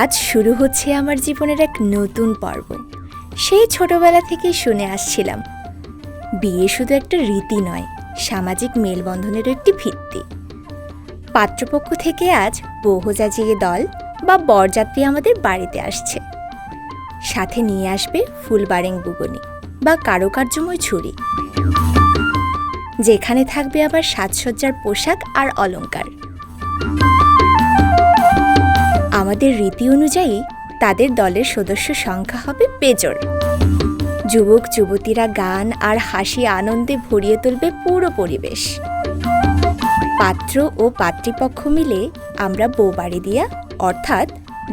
আজ শুরু হচ্ছে আমার জীবনের এক নতুন পর্ব। সেই ছোটবেলা থেকেই শুনে আসছিলাম। বিয়ে শুধু একটা রীতি নয়, সামাজিক মেলবন্ধনের একটি ভিত্তি। পাত্রপক্ষ থেকে আজ বহুজাজিয়ে দল বা বরযাত্রী আমাদের বাড়িতে আসছে। সাথে নিয়ে আসবে ফুলবারেং বুগনি বা কারুকার্যময় ছুরি। যেখানে থাকবে আবার সাজসজ্জার পোশাক আর অলংকার। আমাদের রীতি অনুযায়ী তাদের দলের সদস্য সংখ্যা হবে বেজোর যুবক, যুবতীরা গান আর হাসি আনন্দে ভরিয়ে তুলবে পুরো পরিবেশ। পাত্র ও পাত্রীপক্ষ মিলে আমরা বউ বাড়ি দিয়া, অর্থাৎ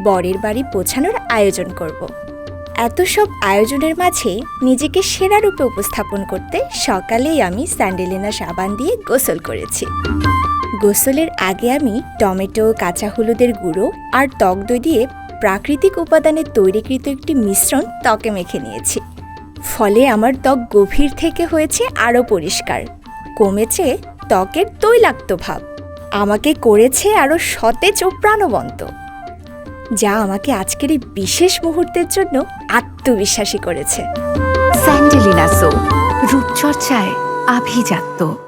বরের বাড়ি পৌঁছানোর আয়োজন করব। এত সব আয়োজনের মাঝে নিজেকে সেরা রূপে উপস্থাপন করতে সকালেই আমি স্যান্ডেলিনা সাবান দিয়ে গোসল করেছি। গোসলের আগে আমি টমেটো, কাঁচা হলুদের গুঁড়ো আর টক দই দিয়ে প্রাকৃতিক উপাদানে তৈরিকৃত একটি মিশ্রণ ত্বকে মেখে নিয়েছি। ফলে আমার ত্বক গভীর থেকে হয়েছে আরও পরিষ্কার। কমেছে ত্বকের তৈলাক্ত ভাব। আমাকে করেছে আরও সতেজ ও প্রাণবন্ত। যা আমাকে আজকের এই বিশেষ মুহূর্তের জন্য আত্মবিশ্বাসী করেছে। স্যান্ডেলিনা সো, রূপচর্চায় আভিজাত্য।